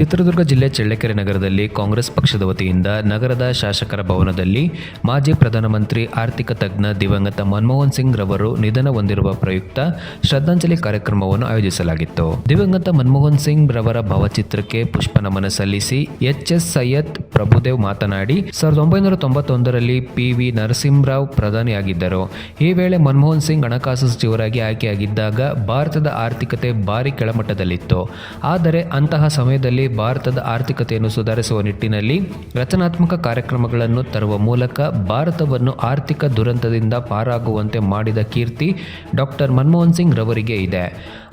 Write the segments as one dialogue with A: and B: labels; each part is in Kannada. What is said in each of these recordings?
A: ಚಿತ್ರದುರ್ಗ ಜಿಲ್ಲೆ ಚಳ್ಳಕೆರೆ ನಗರದಲ್ಲಿ ಕಾಂಗ್ರೆಸ್ ಪಕ್ಷದ ವತಿಯಿಂದ ನಗರದ ಶಾಸಕರ ಭವನದಲ್ಲಿ ಮಾಜಿ ಪ್ರಧಾನಮಂತ್ರಿ ಆರ್ಥಿಕ ತಜ್ಞ ದಿವಂಗತ ಮನಮೋಹನ್ ಸಿಂಗ್ ರವರು ನಿಧನ ಹೊಂದಿರುವ ಪ್ರಯುಕ್ತ ಶ್ರದ್ಧಾಂಜಲಿ ಕಾರ್ಯಕ್ರಮವನ್ನು ಆಯೋಜಿಸಲಾಗಿತ್ತು. ದಿವಂಗತ ಮನಮೋಹನ್ ಸಿಂಗ್ ರವರ ಭಾವಚಿತ್ರಕ್ಕೆ ಪುಷ್ಪ ನಮನ ಸಲ್ಲಿಸಿ ಎಚ್ ಎಸ್ ಸೈಯದ್ ಪ್ರಭುದೇವ್ ಮಾತನಾಡಿ, ಸಾವಿರದ ಒಂಬೈನೂರ ತೊಂಬತ್ತೊಂದರಲ್ಲಿ ಪಿ ವಿ ನರಸಿಂಹರಾವ್ ಪ್ರಧಾನಿಯಾಗಿದ್ದರು. ಈ ವೇಳೆ ಮನಮೋಹನ್ ಸಿಂಗ್ ಹಣಕಾಸು ಸಚಿವರಾಗಿ ಆಯ್ಕೆಯಾಗಿದ್ದಾಗ ಭಾರತದ ಆರ್ಥಿಕತೆ ಭಾರಿ ಕೆಳಮಟ್ಟದಲ್ಲಿತ್ತು. ಆದರೆ ಅಂತಹ ಸಮಯದಲ್ಲಿ ಭಾರತದ ಆರ್ಥಿಕತೆಯನ್ನು ಸುಧಾರಿಸುವ ನಿಟ್ಟಿನಲ್ಲಿ ರಚನಾತ್ಮಕ ಕಾರ್ಯಕ್ರಮಗಳನ್ನು ತರುವ ಮೂಲಕ ಭಾರತವನ್ನು ಆರ್ಥಿಕ ದುರಂತದಿಂದ ಪಾರಾಗುವಂತೆ ಮಾಡಿದ ಕೀರ್ತಿ ಡಾಕ್ಟರ್ ಮನಮೋಹನ್ ಸಿಂಗ್ ರವರಿಗೆ ಇದೆ.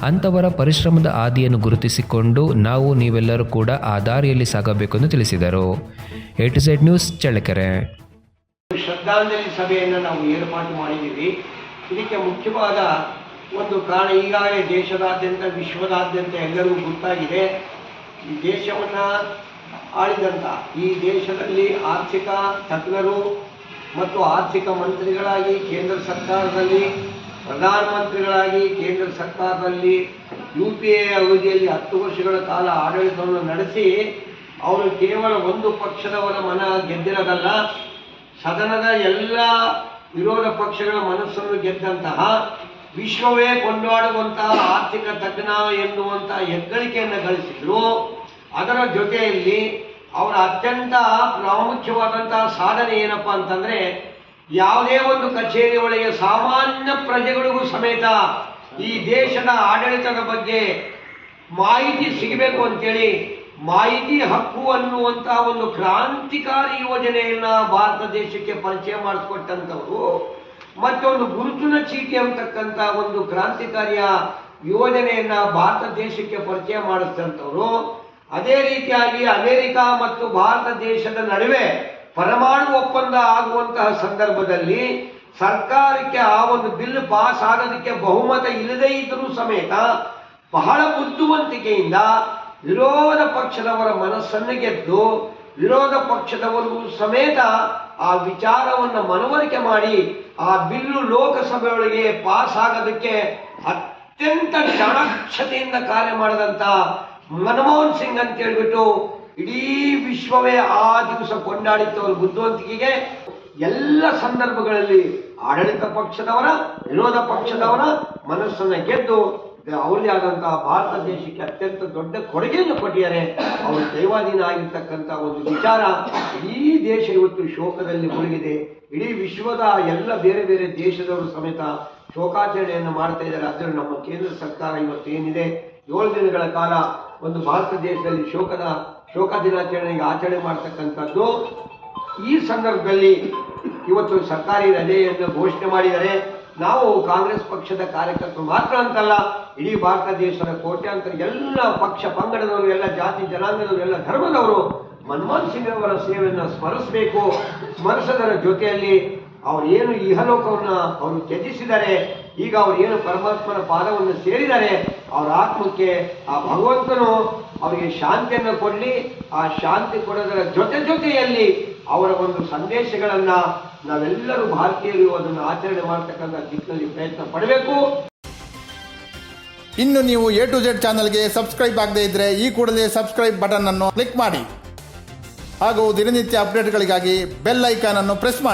A: ಅಂಥವರ ಪರಿಶ್ರಮದ ಆದಿಯನ್ನು ಗುರುತಿಸಿಕೊಂಡು ನಾವು ನೀವೆಲ್ಲರೂ ಕೂಡ ಆ ದಾರಿಯಲ್ಲಿ ಸಾಗಬೇಕೆಂದು ತಿಳಿಸಿದರು. A Z news Challakere.
B: ಶ್ರದ್ಧಾಂಜಲಿ ಸಭೆಯನ್ನು ನಾವು ಏರ್ಪಾಟು ಮಾಡಿದ್ದೀವಿ. ಇದಕ್ಕೆ ಮುಖ್ಯವಾದ ಒಂದು ಕಾರಣ ಈಗಾಗಲೇ ದೇಶದಾದ್ಯಂತ, ವಿಶ್ವದಾದ್ಯಂತ ಎಲ್ಲರಿಗೂ ಗೊತ್ತಾಗಿದೆ. ಈ ದೇಶವನ್ನು ಆಳಿದಂಥ ಈ ದೇಶದಲ್ಲಿ ಆರ್ಥಿಕ ತಜ್ಞರು ಮತ್ತು ಆರ್ಥಿಕ ಮಂತ್ರಿಗಳಾಗಿ ಕೇಂದ್ರ ಸರ್ಕಾರದಲ್ಲಿ, ಪ್ರಧಾನಮಂತ್ರಿಗಳಾಗಿ ಕೇಂದ್ರ ಸರ್ಕಾರದಲ್ಲಿ ಯು ಪಿ ಎ ಅವಧಿಯಲ್ಲಿ ಹತ್ತು ವರ್ಷಗಳ ಕಾಲ ಆಡಳಿತವನ್ನು ನಡೆಸಿ, ಅವರು ಕೇವಲ ಒಂದು ಪಕ್ಷದವರ ಮನ ಗೆದ್ದಿರೋದಲ್ಲ, ಸದನದ ಎಲ್ಲ ವಿರೋಧ ಪಕ್ಷಗಳ ಮನಸ್ಸನ್ನು ಗೆದ್ದಂತಹ ವಿಶ್ವವೇ ಕೊಂಡಾಡುವಂತಹ ಆರ್ಥಿಕ ತಜ್ಞ ಎನ್ನುವಂತಹ ಹೆಗ್ಗಳಿಕೆಯನ್ನು ಗಳಿಸಿದ್ರು. ಅದರ ಜೊತೆಯಲ್ಲಿ ಅವರ ಅತ್ಯಂತ ಪ್ರಾಮುಖ್ಯವಾದಂತಹ ಸಾಧನೆ ಏನಪ್ಪಾ ಅಂತಂದ್ರೆ ಯಾವುದೇ ಒಂದು ಕಚೇರಿ ಒಳಗೆ ಸಾಮಾನ್ಯ ಪ್ರಜೆಗಳಿಗೂ ಸಮೇತ ಈ ದೇಶದ ಆಡಳಿತದ ಬಗ್ಗೆ ಮಾಹಿತಿ ಸಿಗಬೇಕು ಅಂತೇಳಿ ಮಾಹಿತಿ ಹಕ್ಕು ಅನ್ನುವಂತಹ ಒಂದು ಕ್ರಾಂತಿಕಾರಿ ಯೋಜನೆಯನ್ನ ಭಾರತ ದೇಶಕ್ಕೆ ಪರಿಚಯ ಮಾಡಿಸ್ಕೊಟ್ಟಂಥವ್ರು. ಮತ್ತೊಂದು ಗುರುತಿನ ಚೀಟಿ ಅಂತಕ್ಕಂಥ ಒಂದು ಕ್ರಾಂತಿಕಾರಿಯ ಯೋಜನೆಯನ್ನ ಭಾರತ ದೇಶಕ್ಕೆ ಪರಿಚಯ ಮಾಡಿಸಿದಂಥವ್ರು. ಅದೇ ರೀತಿಯಾಗಿ ಅಮೆರಿಕ ಮತ್ತು ಭಾರತ ದೇಶದ ನಡುವೆ ಪರಮಾಣು ಒಪ್ಪಂದ ಆಗುವಂತಹ ಸಂದರ್ಭದಲ್ಲಿ ಸರ್ಕಾರಕ್ಕೆ ಆ ಒಂದು ಬಿಲ್ ಪಾಸ್ ಆಗೋದಕ್ಕೆ ಬಹುಮತ ಇಲ್ಲದೇ ಇದ್ದರೂ ಸಮೇತ ಬಹಳ ಬುದ್ಧಿವಂತಿಕೆಯಿಂದ ವಿರೋಧ ಪಕ್ಷದವರ ಮನಸ್ಸನ್ನು ಗೆದ್ದು ವಿರೋಧ ಪಕ್ಷದವರಿಗೂ ಸಮೇತ ಆ ವಿಚಾರವನ್ನು ಮನವರಿಕೆ ಮಾಡಿ ಆ ಬಿಲ್ಲು ಲೋಕಸಭೆಯೊಳಗೆ ಪಾಸ್ ಆಗೋದಕ್ಕೆ ಅತ್ಯಂತ ಚಾಣಾಕ್ಷತೆಯಿಂದ ಕಾರ್ಯ ಮಾಡಿದಂತ ಮನಮೋಹನ್ ಸಿಂಗ್ ಅಂತ ಹೇಳ್ಬಿಟ್ಟು ಇಡೀ ವಿಶ್ವವೇ ಆ ದಿವಸ ಕೊಂಡಾಡಿತ್ತು ಅವ್ರ ಬುದ್ಧಿವಂತಿಕೆಗೆ ಎಲ್ಲ ಸಂದರ್ಭಗಳಲ್ಲಿ ಆಡಳಿತ ಪಕ್ಷದವರ, ವಿರೋಧ ಪಕ್ಷದವರ ಮನಸ್ಸನ್ನು ಗೆದ್ದು ಅವರದೇ ಆದಂತಹ ಭಾರತ ದೇಶಕ್ಕೆ ಅತ್ಯಂತ ದೊಡ್ಡ ಕೊಡುಗೆಯನ್ನು ಕೊಟ್ಟಿದ್ದಾರೆ. ಅವರು ದೈವಾಧೀನ ಆಗಿರ್ತಕ್ಕಂಥ ಒಂದು ವಿಚಾರ ಇಡೀ ದೇಶ ಇವತ್ತು ಶೋಕದಲ್ಲಿ ಮುಳುಗಿದೆ. ಇಡೀ ವಿಶ್ವದ ಎಲ್ಲ ಬೇರೆ ಬೇರೆ ದೇಶದವರು ಸಮೇತ ಶೋಕಾಚರಣೆಯನ್ನು ಮಾಡ್ತಾ ಇದ್ದಾರೆ. ಅದರಲ್ಲಿ ನಮ್ಮ ಕೇಂದ್ರ ಸರ್ಕಾರ ಇವತ್ತು ಏನಿದೆ? ಏಳು ದಿನಗಳ ಕಾಲ ಒಂದು ಭಾರತ ದೇಶದಲ್ಲಿ ಶೋಕದ, ಶೋಕ ದಿನಾಚರಣೆಗೆ ಆಚರಣೆ ಮಾಡ್ತಕ್ಕಂಥದ್ದು. ಈ ಸಂದರ್ಭದಲ್ಲಿ ಇವತ್ತು ಸರ್ಕಾರಿ ರಜೆಯನ್ನು ಘೋಷಣೆ ಮಾಡಿದರೆ ನಾವು ಕಾಂಗ್ರೆಸ್ ಪಕ್ಷದ ಕಾರ್ಯಕರ್ತರು ಮಾತ್ರ ಅಂತಲ್ಲ, ಇಡೀ ಭಾರತ ದೇಶದ ಕೋಟ್ಯಾಂತರ ಎಲ್ಲ ಪಕ್ಷ ಪಂಗಡದವರು, ಎಲ್ಲ ಜಾತಿ ಜನಾಂಗದವರು, ಎಲ್ಲ ಧರ್ಮದವರು ಮನಮೋಹನ್ ಸಿಂಗ್ ಅವರ ಸೇವೆಯನ್ನು ಸ್ಮರಿಸಬೇಕು. ಸ್ಮರಿಸೋದರ ಜೊತೆಯಲ್ಲಿ ಅವರು ಏನು ಇಹಲೋಕವನ್ನು ಅವರು ತ್ಯಜಿಸಿದ್ದಾರೆ ಈಗ ಅವರು ಏನು ಪರಮಾತ್ಮನ ಪಾದವನ್ನು ಸೇರಿದ್ದಾರೆ ಅವರ ಆತ್ಮಕ್ಕೆ ಆ ಭಗವಂತನು ಅವರಿಗೆ ಶಾಂತಿಯನ್ನು ಕೊಡಲಿ. ಆ ಶಾಂತಿ ಕೊಡೋದರ ಜೊತೆ ಜೊತೆಯಲ್ಲಿ ಅವರ ಒಂದು ಸಂದೇಶಗಳನ್ನ ನಾವೆಲ್ಲರೂ ಭಾರತೀಯರು ಅದನ್ನು ಆಚರಣೆ ಮಾಡತಕ್ಕಂಥ ದಿಕ್ಕಿನಲ್ಲಿ ಪ್ರಯತ್ನ ಪಡಬೇಕು.
C: ಇನ್ನು ನೀವು ಎ ಟು ಜೆಡ್ ಚಾನಲ್ಗೆ ಸಬ್ಸ್ಕ್ರೈಬ್ ಆಗದೇ ಇದ್ದರೆ ಈ ಕೂಡಲೇ ಸಬ್ಸ್ಕ್ರೈಬ್ ಬಟನ್ ಅನ್ನು ಕ್ಲಿಕ್ ಮಾಡಿ. ಹಾಗೂ ದಿನನಿತ್ಯ ಅಪ್ಡೇಟ್ಗಳಿಗಾಗಿ ಬೆಲ್ ಐಕಾನ್ ಅನ್ನು ಪ್ರೆಸ್ ಮಾಡಿ.